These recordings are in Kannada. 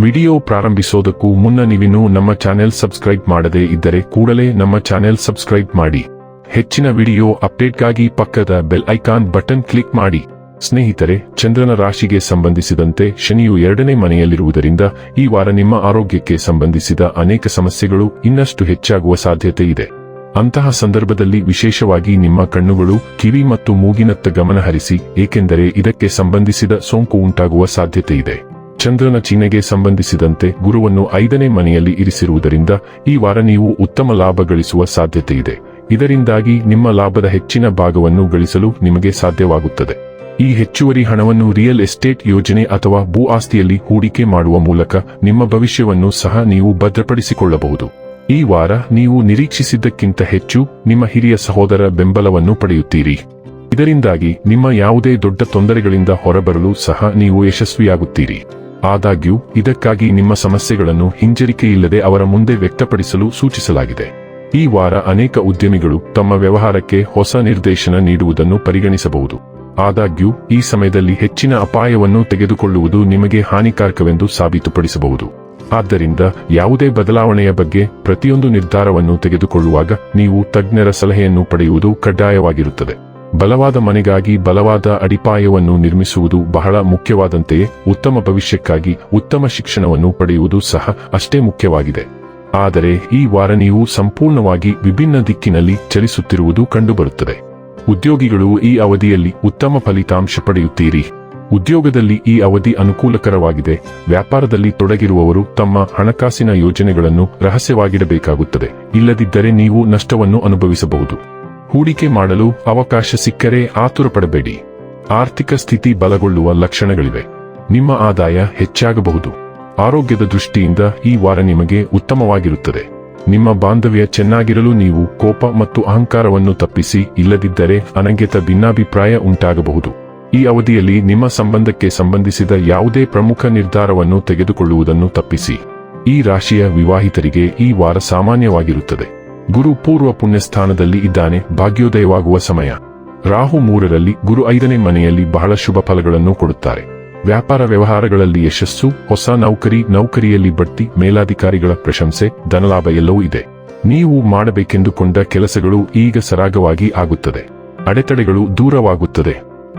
ವಿಡಿಯೋ ಪ್ರಾರಂಭಿಸೋದಕ್ಕೂ ಮುನ್ನ ನೀವಿನ್ನೂ ನಮ್ಮ ಚಾನೆಲ್ ಸಬ್ಸ್ಕ್ರೈಬ್ ಮಾಡದೇ ಇದ್ದರೆ ಕೂಡಲೇ ನಮ್ಮ ಚಾನೆಲ್ ಸಬ್ಸ್ಕ್ರೈಬ್ ಮಾಡಿ. ಹೆಚ್ಚಿನ ವಿಡಿಯೋ ಅಪ್ಡೇಟ್ಗಾಗಿ ಪಕ್ಕದ ಬೆಲ್ ಐಕಾನ್ ಬಟನ್ ಕ್ಲಿಕ್ ಮಾಡಿ. ಸ್ನೇಹಿತರೆ, ಚಂದ್ರನ ರಾಶಿಗೆ ಸಂಬಂಧಿಸಿದಂತೆ ಶನಿಯು ಎರಡನೇ ಮನೆಯಲ್ಲಿರುವುದರಿಂದ ಈ ವಾರ ನಿಮ್ಮ ಆರೋಗ್ಯಕ್ಕೆ ಸಂಬಂಧಿಸಿದ ಅನೇಕ ಸಮಸ್ಯೆಗಳು ಇನ್ನಷ್ಟು ಹೆಚ್ಚಾಗುವ ಸಾಧ್ಯತೆ ಇದೆ. ಅಂತಹ ಸಂದರ್ಭದಲ್ಲಿ ವಿಶೇಷವಾಗಿ ನಿಮ್ಮ ಕಣ್ಣುಗಳು, ಕಿವಿ ಮತ್ತು ಮೂಗಿನತ್ತ ಗಮನಹರಿಸಿ, ಏಕೆಂದರೆ ಇದಕ್ಕೆ ಸಂಬಂಧಿಸಿದ ಸೋಂಕು ಉಂಟಾಗುವ ಸಾಧ್ಯತೆ ಇದೆ. ಚಂದ್ರನ ಚಿಹ್ನೆಗೆ ಸಂಬಂಧಿಸಿದಂತೆ ಗುರುವನ್ನು ಐದನೇ ಮನೆಯಲ್ಲಿ ಇರಿಸಿರುವುದರಿಂದ ಈ ವಾರ ನೀವು ಉತ್ತಮ ಲಾಭ ಗಳಿಸುವ ಸಾಧ್ಯತೆ ಇದೆ. ಇದರಿಂದಾಗಿ ನಿಮ್ಮ ಲಾಭದ ಹೆಚ್ಚಿನ ಭಾಗವನ್ನು ಗಳಿಸಲು ನಿಮಗೆ ಸಾಧ್ಯವಾಗುತ್ತದೆ. ಈ ಹೆಚ್ಚುವರಿ ಹಣವನ್ನು ರಿಯಲ್ ಎಸ್ಟೇಟ್ ಯೋಜನೆ ಅಥವಾ ಭೂ ಆಸ್ತಿಯಲ್ಲಿ ಹೂಡಿಕೆ ಮಾಡುವ ಮೂಲಕ ನಿಮ್ಮ ಭವಿಷ್ಯವನ್ನು ಸಹ ನೀವು ಭದ್ರಪಡಿಸಿಕೊಳ್ಳಬಹುದು. ಈ ವಾರ ನೀವು ನಿರೀಕ್ಷಿಸಿದ್ದಕ್ಕಿಂತ ಹೆಚ್ಚು ನಿಮ್ಮ ಹಿರಿಯ ಸಹೋದರ ಬೆಂಬಲವನ್ನು ಪಡೆಯುತ್ತೀರಿ. ಇದರಿಂದಾಗಿ ನಿಮ್ಮ ಯಾವುದೇ ದೊಡ್ಡ ತೊಂದರೆಗಳಿಂದ ಹೊರಬರಲು ಸಹ ನೀವು ಯಶಸ್ವಿಯಾಗುತ್ತೀರಿ. ಆದಾಗ್ಯೂ, ಇದಕ್ಕಾಗಿ ನಿಮ್ಮ ಸಮಸ್ಯೆಗಳನ್ನು ಹಿಂಜರಿಕೆಯಿಲ್ಲದೆ ಅವರ ಮುಂದೆ ವ್ಯಕ್ತಪಡಿಸಲು ಸೂಚಿಸಲಾಗಿದೆ. ಈ ವಾರ ಅನೇಕ ಉದ್ಯಮಿಗಳು ತಮ್ಮ ವ್ಯವಹಾರಕ್ಕೆ ಹೊಸ ನಿರ್ದೇಶನ ನೀಡುವುದನ್ನು ಪರಿಗಣಿಸಬಹುದು. ಆದಾಗ್ಯೂ, ಈ ಸಮಯದಲ್ಲಿ ಹೆಚ್ಚಿನ ಅಪಾಯವನ್ನು ತೆಗೆದುಕೊಳ್ಳುವುದು ನಿಮಗೆ ಹಾನಿಕಾರಕವೆಂದು ಸಾಬೀತುಪಡಿಸಬಹುದು. ಆದ್ದರಿಂದ, ಯಾವುದೇ ಬದಲಾವಣೆಯ ಬಗ್ಗೆ ಪ್ರತಿಯೊಂದು ನಿರ್ಧಾರವನ್ನು ತೆಗೆದುಕೊಳ್ಳುವಾಗ ನೀವು ತಜ್ಞರ ಸಲಹೆಯನ್ನು ಪಡೆಯುವುದು ಕಡ್ಡಾಯವಾಗಿರುತ್ತದೆ. ಬಲವಾದ ಮನೆಗಾಗಿ ಬಲವಾದ ಅಡಿಪಾಯವನ್ನು ನಿರ್ಮಿಸುವುದು ಬಹಳ ಮುಖ್ಯವಾದಂತೆಯೇ ಉತ್ತಮ ಭವಿಷ್ಯಕ್ಕಾಗಿ ಉತ್ತಮ ಶಿಕ್ಷಣವನ್ನು ಪಡೆಯುವುದು ಸಹ ಅಷ್ಟೇ ಮುಖ್ಯವಾಗಿದೆ. ಆದರೆ ಈ ವಾರ ನೀವು ಸಂಪೂರ್ಣವಾಗಿ ವಿಭಿನ್ನ ದಿಕ್ಕಿನಲ್ಲಿ ಚಲಿಸುತ್ತಿರುವುದು ಕಂಡುಬರುತ್ತದೆ. ಉದ್ಯೋಗಿಗಳು ಈ ಅವಧಿಯಲ್ಲಿ ಉತ್ತಮ ಫಲಿತಾಂಶ ಪಡೆಯುತ್ತೀರಿ. ಉದ್ಯೋಗದಲ್ಲಿ ಈ ಅವಧಿ ಅನುಕೂಲಕರವಾಗಿದೆ. ವ್ಯಾಪಾರದಲ್ಲಿ ತೊಡಗಿರುವವರು ತಮ್ಮ ಹಣಕಾಸಿನ ಯೋಜನೆಗಳನ್ನು ರಹಸ್ಯವಾಗಿಡಬೇಕಾಗುತ್ತದೆ. ಇಲ್ಲದಿದ್ದರೆ ನೀವು ನಷ್ಟವನ್ನು ಅನುಭವಿಸಬಹುದು. ಹೂಡಿಕೆ ಮಾಡಲು ಅವಕಾಶ ಸಿಕ್ಕರೆ ಆತುರಪಡಬೇಡಿ. ಆರ್ಥಿಕ ಸ್ಥಿತಿ ಬಲಗೊಳ್ಳುವ ಲಕ್ಷಣಗಳಿವೆ. ನಿಮ್ಮ ಆದಾಯ ಹೆಚ್ಚಾಗಬಹುದು. ಆರೋಗ್ಯದ ದೃಷ್ಟಿಯಿಂದ ಈ ವಾರ ನಿಮಗೆ ಉತ್ತಮವಾಗಿರುತ್ತದೆ. ನಿಮ್ಮ ಬಾಂಧವ್ಯ ಚೆನ್ನಾಗಿರಲು ನೀವು ಕೋಪ ಮತ್ತು ಅಹಂಕಾರವನ್ನು ತಪ್ಪಿಸಿ, ಇಲ್ಲದಿದ್ದರೆ ಅನಂಗೆತ ಭಿನ್ನಾಭಿಪ್ರಾಯ ಉಂಟಾಗಬಹುದು. ಈ ಅವಧಿಯಲ್ಲಿ ನಿಮ್ಮ ಸಂಬಂಧಕ್ಕೆ ಸಂಬಂಧಿಸಿದ ಯಾವುದೇ ಪ್ರಮುಖ ನಿರ್ಧಾರವನ್ನು ತೆಗೆದುಕೊಳ್ಳುವುದನ್ನು ತಪ್ಪಿಸಿ. ಈ ರಾಶಿಯ ವಿವಾಹಿತರಿಗೆ ಈ ವಾರ ಸಾಮಾನ್ಯವಾಗಿರುತ್ತದೆ. ಗುರು ಪೂರ್ವ ಪುಣ್ಯಸ್ಥಾನದಲ್ಲಿ ಇದ್ದಾನೆ, ಭಾಗ್ಯೋದಯವಾಗುವ ಸಮಯ. ರಾಹು ಮೂರರಲ್ಲಿ ಗುರು ಐದನೇ ಮನೆಯಲ್ಲಿ ಬಹಳ ಶುಭ ಫಲಗಳನ್ನು ಕೊಡುತ್ತಾರೆ. ವ್ಯಾಪಾರ ವ್ಯವಹಾರಗಳಲ್ಲಿ ಯಶಸ್ಸು, ಹೊಸ ನೌಕರಿ, ನೌಕರಿಯಲ್ಲಿ ಬಡ್ತಿ, ಮೇಲಾಧಿಕಾರಿಗಳ ಪ್ರಶಂಸೆ, ಧನಲಾಭ ಎಲ್ಲವೂ ಇದೆ. ನೀವು ಮಾಡಬೇಕೆಂದುಕೊಂಡ ಕೆಲಸಗಳು ಈಗ ಸರಾಗವಾಗಿ ಆಗುತ್ತದೆ. ಅಡೆತಡೆಗಳು ದೂರವಾಗುತ್ತದೆ.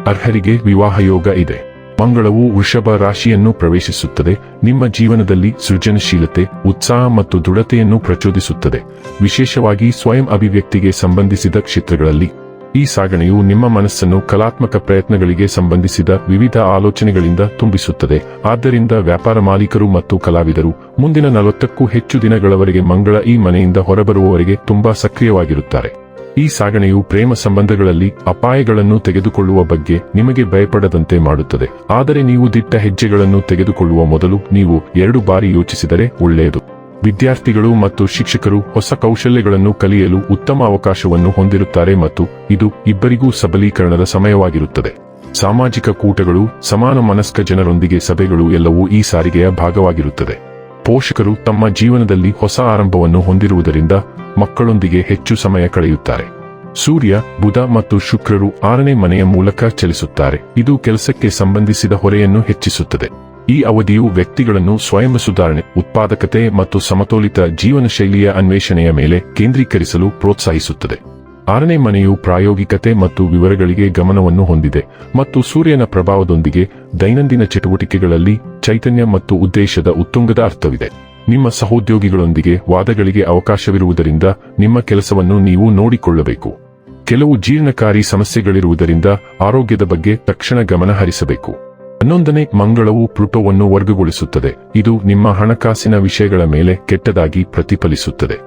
ಅರ್ಹರಿಗೆ ವಿವಾಹ ಯೋಗ ಇದೆ. ಮಂಗಳವು ವೃಷಭ ರಾಶಿಯನ್ನು ಪ್ರವೇಶಿಸುತ್ತದೆ. ನಿಮ್ಮ ಜೀವನದಲ್ಲಿ ಸೃಜನಶೀಲತೆ, ಉತ್ಸಾಹ ಮತ್ತು ದೃಢತೆಯನ್ನು ಪ್ರಚೋದಿಸುತ್ತದೆ. ವಿಶೇಷವಾಗಿ ಸ್ವಯಂ ಅಭಿವ್ಯಕ್ತಿಗೆ ಸಂಬಂಧಿಸಿದ ಕ್ಷೇತ್ರಗಳಲ್ಲಿ. ಈ ಸಾಗಣೆಯು ನಿಮ್ಮ ಮನಸ್ಸನ್ನು ಕಲಾತ್ಮಕ ಪ್ರಯತ್ನಗಳಿಗೆ ಸಂಬಂಧಿಸಿದ ವಿವಿಧ ಆಲೋಚನೆಗಳಿಂದ ತುಂಬಿಸುತ್ತದೆ. ಆದ್ದರಿಂದ ವ್ಯಾಪಾರ ಮಾಲೀಕರು ಮತ್ತು ಕಲಾವಿದರು, ಮುಂದಿನ ನಲವತ್ತಕ್ಕೂ ಹೆಚ್ಚು ದಿನಗಳವರೆಗೆ ಮಂಗಳ ಈ ಮನೆಯಿಂದ ಹೊರಬರುವವರೆಗೆ ತುಂಬಾ ಸಕ್ರಿಯವಾಗಿರುತ್ತಾರೆ. ಈ ಸಾಗಣೆಯು ಪ್ರೇಮ ಸಂಬಂಧಗಳಲ್ಲಿ ಅಪಾಯಗಳನ್ನು ತೆಗೆದುಕೊಳ್ಳುವ ಬಗ್ಗೆ ನಿಮಗೆ ಭಯಪಡದಂತೆ ಮಾಡುತ್ತದೆ. ಆದರೆ ನೀವು ದಿಟ್ಟ ಹೆಜ್ಜೆಗಳನ್ನು ತೆಗೆದುಕೊಳ್ಳುವ ಮೊದಲು ನೀವು ಎರಡು ಬಾರಿ ಯೋಚಿಸಿದರೆ ಒಳ್ಳೆಯದು. ವಿದ್ಯಾರ್ಥಿಗಳು ಮತ್ತು ಶಿಕ್ಷಕರು ಹೊಸ ಕೌಶಲ್ಯಗಳನ್ನು ಕಲಿಯಲು ಉತ್ತಮ ಅವಕಾಶವನ್ನು ಹೊಂದಿರುತ್ತಾರೆ ಮತ್ತು ಇದು ಇಬ್ಬರಿಗೂ ಸಬಲೀಕರಣದ ಸಮಯವಾಗಿರುತ್ತದೆ. ಸಾಮಾಜಿಕ ಕೂಟಗಳು ಸಮಾನ ಮನಸ್ಕ ಜನರೊಂದಿಗೆ ಸಭೆಗಳು ಎಲ್ಲವೂ ಈ ಸಾರಿಗೆಯ ಭಾಗವಾಗಿರುತ್ತದೆ. ಪೋಷಕರು ತಮ್ಮ ಜೀವನದಲ್ಲಿ ಹೊಸ ಆರಂಭವನ್ನು ಹೊಂದಿರುವುದರಿಂದ ಮಕ್ಕಳೊಂದಿಗೆ ಹೆಚ್ಚು ಸಮಯ ಕಳೆಯುತ್ತಾರೆ. ಸೂರ್ಯ, ಬುಧ ಮತ್ತು ಶುಕ್ರರು ಆರನೇ ಮನೆಯ ಮೂಲಕ ಚಲಿಸುತ್ತಾರೆ. ಇದು ಕೆಲಸಕ್ಕೆ ಸಂಬಂಧಿಸಿದ ಹೊರೆಯನ್ನು ಹೆಚ್ಚಿಸುತ್ತದೆ. ಈ ಅವಧಿಯು ವ್ಯಕ್ತಿಗಳನ್ನು ಸ್ವಯಂ ಸುಧಾರಣೆ, ಉತ್ಪಾದಕತೆ ಮತ್ತು ಸಮತೋಲಿತ ಜೀವನ ಶೈಲಿಯ ಅನ್ವೇಷಣೆಯ ಮೇಲೆ ಕೇಂದ್ರೀಕರಿಸಲು ಪ್ರೋತ್ಸಾಹಿಸುತ್ತದೆ. ಆರನೇ ಮನೆಯು ಪ್ರಾಯೋಗಿಕತೆ ಮತ್ತು ವಿವರಗಳಿಗೆ ಗಮನವನ್ನು ಹೊಂದಿದೆ ಮತ್ತು ಸೂರ್ಯನ ಪ್ರಭಾವದೊಂದಿಗೆ ದೈನಂದಿನ ಚಟುವಟಿಕೆಗಳಲ್ಲಿ ಚೈತನ್ಯ ಮತ್ತು ಉದ್ದೇಶದ ಉತ್ತುಂಗದ ಅರ್ಥವಿದೆ. ನಿಮ್ಮ ಸಹೋದ್ಯೋಗಿಗಳೊಂದಿಗೆ ವಾದಗಳಿಗೆ ಅವಕಾಶವಿರುವುದರಿಂದ ನಿಮ್ಮ ಕೆಲಸವನ್ನು ನೀವು ನೋಡಿಕೊಳ್ಳಬೇಕು. ಕೆಲವು ಜೀರ್ಣಕಾರಿ ಸಮಸ್ಯೆಗಳಿರುವುದರಿಂದ ಆರೋಗ್ಯದ ಬಗ್ಗೆ ತಕ್ಷಣ ಗಮನ ಹರಿಸಬೇಕು. ಹನ್ನೊಂದನೇ ಮಂಗಳವು ಪ್ಲುಟೋವನ್ನು ವರ್ಗಗೊಳಿಸುತ್ತದೆ. ಇದು ನಿಮ್ಮ ಹಣಕಾಸಿನ ವಿಷಯಗಳ ಮೇಲೆ ಕೆಟ್ಟದಾಗಿ ಪ್ರತಿಫಲಿಸುತ್ತದೆ.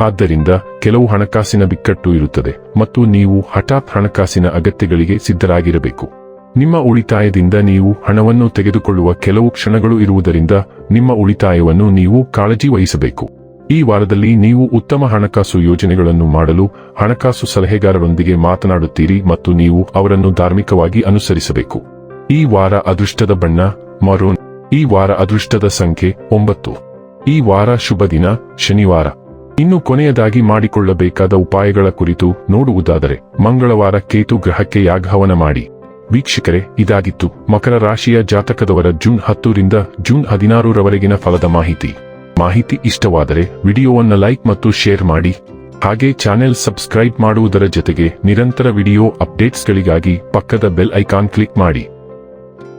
ಆದ್ದರಿಂದ ಕೆಲವು ಹಣಕಾಸಿನ ಬಿಕ್ಕಟ್ಟು ಇರುತ್ತದೆ ಮತ್ತು ನೀವು ಹಠಾತ್ ಹಣಕಾಸಿನ ಅಗತ್ಯಗಳಿಗೆ ಸಿದ್ಧರಾಗಿರಬೇಕು. ನಿಮ್ಮ ಉಳಿತಾಯದಿಂದ ನೀವು ಹಣವನ್ನು ತೆಗೆದುಕೊಳ್ಳುವ ಕೆಲವು ಕ್ಷಣಗಳು ಇರುವುದರಿಂದ ನಿಮ್ಮ ಉಳಿತಾಯವನ್ನು ನೀವು ಕಾಳಜಿ ವಹಿಸಬೇಕು. ಈ ವಾರದಲ್ಲಿ ನೀವು ಉತ್ತಮ ಹಣಕಾಸು ಯೋಜನೆಗಳನ್ನು ಮಾಡಲು ಹಣಕಾಸು ಸಲಹೆಗಾರರೊಂದಿಗೆ ಮಾತನಾಡುತ್ತೀರಿ ಮತ್ತು ನೀವು ಅವರನ್ನು ಧಾರ್ಮಿಕವಾಗಿ ಅನುಸರಿಸಬೇಕು. ಈ ವಾರ ಅದೃಷ್ಟದ ಬಣ್ಣ, ಮರೋನ್. ಈ ವಾರ ಅದೃಷ್ಟದ ಸಂಖ್ಯೆ ಒಂಬತ್ತು. ಈ ವಾರ ಶುಭ ದಿನ, ಶನಿವಾರ. ಇನ್ನು ಕೊನೆಯದಾಗಿ ಮಾಡಿಕೊಳ್ಳಬೇಕಾದ ಉಪಾಯಗಳ ಕುರಿತು ನೋಡುವುದಾದರೆ, ಮಂಗಳವಾರ ಕೇತು ಗ್ರಹಕ್ಕೆ ಯಾಗಹವನ ಮಾಡಿ. ವೀಕ್ಷಕರೇ, ಇದಾಗಿತ್ತು ಮಕರ ರಾಶಿಯ ಜಾತಕದವರ ಜೂನ್ ಹತ್ತರಿಂದ ಜೂನ್ ಹದಿನಾರರವರೆಗಿನ ಫಲದ ಮಾಹಿತಿ. ಮಾಹಿತಿ ಇಷ್ಟವಾದರೆ ವಿಡಿಯೋವನ್ನು ಲೈಕ್ ಮತ್ತು ಶೇರ್ ಮಾಡಿ. ಹಾಗೆ ಚಾನೆಲ್ ಸಬ್ಸ್ಕ್ರೈಬ್ ಮಾಡುವುದರ ಜೊತೆಗೆ ನಿರಂತರ ವಿಡಿಯೋ ಅಪ್ಡೇಟ್ಸ್ಗಳಿಗಾಗಿ ಪಕ್ಕದ ಬೆಲ್ ಐಕಾನ್ ಕ್ಲಿಕ್ ಮಾಡಿ.